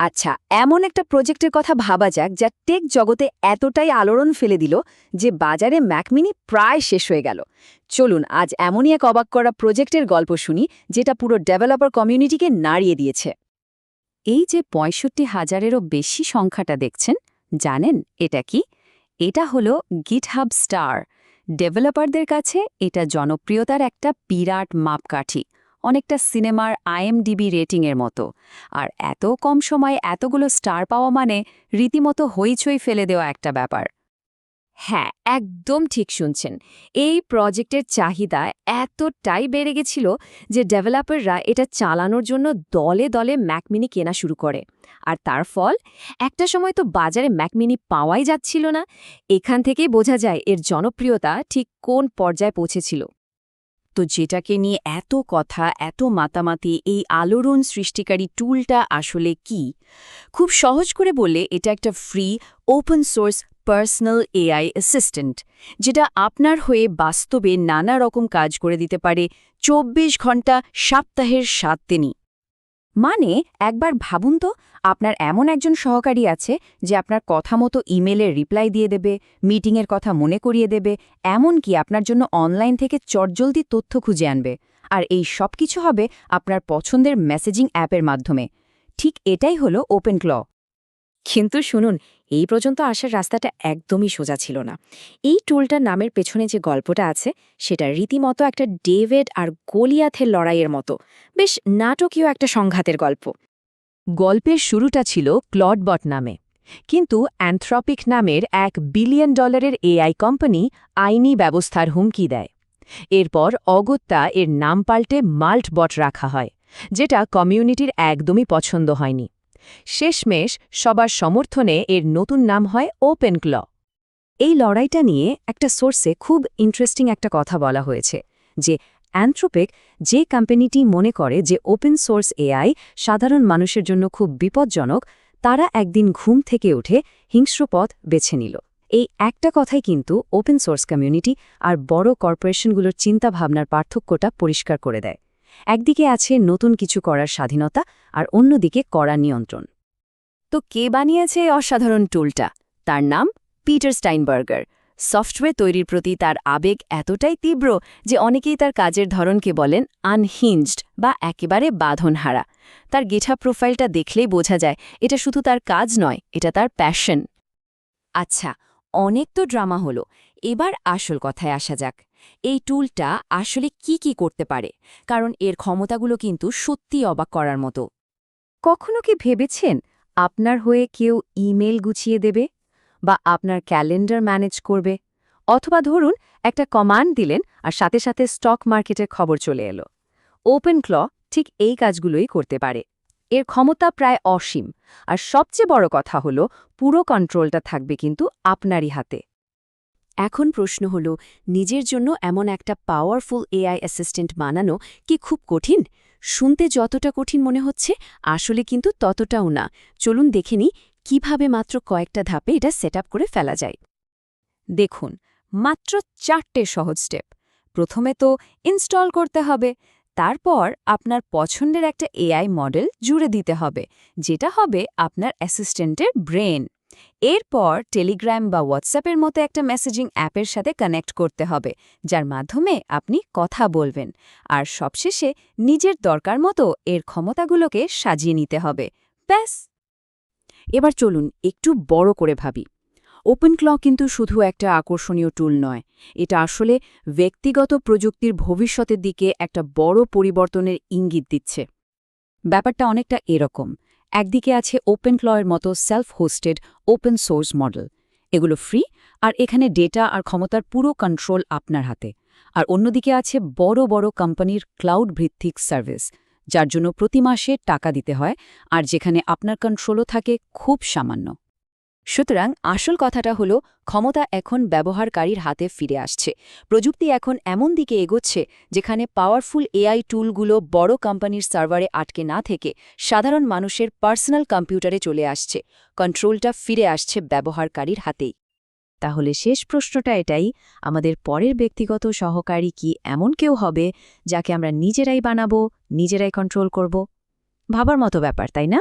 আচ্ছা এমন একটা প্রজেক্টের কথা ভাবা যাক যা টেক জগতে এতটাই আলোড়ন ফেলে দিল যে বাজারে ম্যাকমিনি প্রায় শেষ হয়ে গেল। চলুন, আজ এমনই এক অবাক করা প্রজেক্টের গল্প শুনি, যেটা পুরো ডেভেলপার কমিউনিটিকে নাড়িয়ে দিয়েছে। এই যে পঁয়ষট্টি হাজারেরও বেশি সংখ্যাটা দেখছেন, জানেন এটা কি? এটা হলো গিটহাব স্টার ডেভেলপারদের কাছে এটা জনপ্রিয়তার একটা বিরাট মাপকাঠি। অনেকটা সিনেমার আইএমডিবি রেটিংয়ের মতো। আর এত কম সময়ে এতগুলো স্টার পাওয়া মানে রীতিমতো হইচই ফেলে দেওয়া একটা ব্যাপার। হ্যাঁ একদম ঠিক শুনছেন। এই প্রজেক্টের চাহিদা এতটাই বেড়ে গেছিল যে ডেভেলপাররা এটা চালানোর জন্য দলে দলে ম্যাকমিনি কেনা শুরু করে। আর তার ফল? একটা সময় তো বাজারে ম্যাকমিনি পাওয়াই যাচ্ছিল না। এখান থেকেই বোঝা যায় এর জনপ্রিয়তা ঠিক কোন পর্যায়ে পৌঁছেছিল। তো যেটাকে নিয়ে এত কথা, এত মাতামাতি, এই আলোড়ন সৃষ্টিকারী টুলটা আসলে কি? খুব সহজ করে বলে এটা একটা free open source personal AI assistant যেটা আপনার হয়ে বাস্তবে নানা রকম কাজ করে দিতে পারে চব্বিশ ঘণ্টা, সপ্তাহের সাত দিনই। মানে একবার ভাবুন তো, আপনার এমন একজন সহকারী আছে যে আপনার কথা মতো ইমেলের রিপ্লাই দিয়ে দেবে, মিটিংয়ের কথা মনে করিয়ে দেবে এমন কি আপনার জন্য অনলাইন থেকে চটজলদি তথ্য খুঁজে আনবে। আর এই সব কিছু হবে আপনার পছন্দের মেসেজিং অ্যাপের মাধ্যমে। ঠিক এটাই হলো ওপেন ক্ল কিন্তু শুনুন এই পর্যন্ত আসার রাস্তাটা একদমই সোজা ছিল না। এই টুলটার নামের পেছনে যে গল্পটা আছে, সেটা রীতিমতো একটা ডেভিড আর গোলিয়াথের লড়াইয়ের মতো, বেশ নাটকীয় একটা সংঘাতের গল্প। গল্পের শুরুটা ছিল ক্লডবট নামে, কিন্তু অ্যান্থ্রপিক নামের এক বিলিয়ন ডলারের এআই কোম্পানি আইনি ব্যবস্থার হুমকি দেয়। এরপর অগত্যা এর নাম পাল্টে মাল্টবট রাখা হয়, যেটা কমিউনিটির একদমই পছন্দ হয়নি। শেষমেশ সবার সমর্থনে এর নতুন নাম হয় ওপেন ক্ল। এই লড়াইটা নিয়ে একটা সোর্সে খুব ইন্টারেস্টিং একটা কথা বলা হয়েছে, যে অ্যান্থ্রোপিক যে কোম্পানিটি মনে করে যে ওপেন সোর্স এআই সাধারণ মানুষের জন্য খুব বিপজ্জনক, তারা একদিন ঘুম থেকে উঠে হিংস্র পথ বেছে নিল। এই একটা কথাই কিন্তু ওপেন সোর্স কমিউনিটি আর বড় কর্পোরেশনগুলোর চিন্তাভাবনার পার্থক্যটা পরিষ্কার করে দেয়। একদিকে আছে নতুন কিছু করার স্বাধীনতা আর অন্যদিকে কড়া নিয়ন্ত্রণ। তো কে বানিয়েছে অসাধারণ টুলটা? তার নাম পিটার স্টাইনবার্গার। সফটওয়্যার তৈরির প্রতি তার আবেগ এতটাই তীব্র যে অনেকেই তার কাজের ধরনকে বলেন আনহিঞ্জড বা একেবারে বাঁধনহারা। তার গেঠা প্রোফাইলটা দেখলেই বোঝা যায় এটা শুধু তার কাজ নয়, এটা তার প্যাশন আচ্ছা অনেক তো ড্রামা হলো। এবার আসল কথায় আসা যাক। এই টুলটা আসলে কি কি করতে পারে? কারণ এর ক্ষমতাগুলো কিন্তু সত্যিই অবাক করার মতো। কখনো কি ভেবেছেন আপনার হয়ে কেউ ইমেল গুছিয়ে দেবে বা আপনার ক্যালেন্ডার ম্যানেজ করবে? অথবা ধরুন, একটা কমান্ড দিলেন আর সাথে সাথে স্টক মার্কেটের খবর চলে এলো। ওপেন ক্ল ঠিক এই কাজগুলোই করতে পারে। এর ক্ষমতা প্রায় অসীম। আর সবচেয়ে বড় কথা হল পুরো কন্ট্রোলটা থাকবে কিন্তু আপনারই হাতে। এখন প্রশ্ন হল, নিজের জন্য এমন একটা পাওয়ারফুল এআই অ্যাসিস্ট্যান্ট বানানো কি খুব কঠিন? শুনতে যতটা কঠিন মনে হচ্ছে, আসলে কিন্তু ততটাও না। চলুন দেখে নিই, কীভাবে মাত্র কয়েকটা ধাপে এটা সেট করে ফেলা যায়। দেখুন, মাত্র চারটে সহজ স্টেপ প্রথমে তো ইনস্টল করতে হবে, তারপর আপনার পছন্দের একটা এআই মডেল জুড়ে দিতে হবে, যেটা হবে আপনার অ্যাসিস্ট্যান্টের ব্রেন এরপর টেলিগ্রাম বা হোয়াটসঅ্যাপের মতো একটা মেসেজিং অ্যাপের সাথে কানেক্ট করতে হবে, যার মাধ্যমে আপনি কথা বলবেন। আর সবশেষে নিজের দরকার মতো এর ক্ষমতাগুলোকে সাজিয়ে নিতে হবে। ব্যাস! এবার চলুন একটু বড় করে ভাবি। ওপেন ক্ল কিন্তু শুধু একটা আকর্ষণীয় টুল নয়, এটা আসলে ব্যক্তিগত প্রযুক্তির ভবিষ্যতের দিকে একটা বড় পরিবর্তনের ইঙ্গিত দিচ্ছে। ব্যাপারটা অনেকটা এরকম। একদিকে আছে ওপেন ক্লয়ের মতো self hosted open source model এগুলো ফ্রি আর এখানে ডেটা আর ক্ষমতার পুরো কন্ট্রোল আপনার হাতে। আর অন্যদিকে আছে বড় বড় কোম্পানির ক্লাউড ভিত্তিক সার্ভিস যার জন্য প্রতি মাসে টাকা দিতে হয়, আর যেখানে আপনার কন্ট্রোলও থাকে, খুব সামান্য। সুতরাং আসল কথাটা হলো, ক্ষমতা এখন ব্যবহারকারীর হাতে ফিরে আসছে। প্রযুক্তি এখন এমন দিকে এগোচ্ছে, যেখানে পাওয়ারফুল এআই টুলগুলো বড় কোম্পানির সার্ভারে আটকে না থেকে সাধারণ মানুষের পার্সোনাল কম্পিউটারে চলে আসছে। কন্ট্রোলটা ফিরে আসছে ব্যবহারকারীর হাতেই। তাহলে শেষ প্রশ্নটা এটাই, আমাদের পরের ব্যক্তিগত সহকারী কি এমন কেউ হবে, যাকে আমরা নিজেরাই বানাবো, নিজেরাই কন্ট্রোল করব? ভাবার মতো ব্যাপার, তাই না?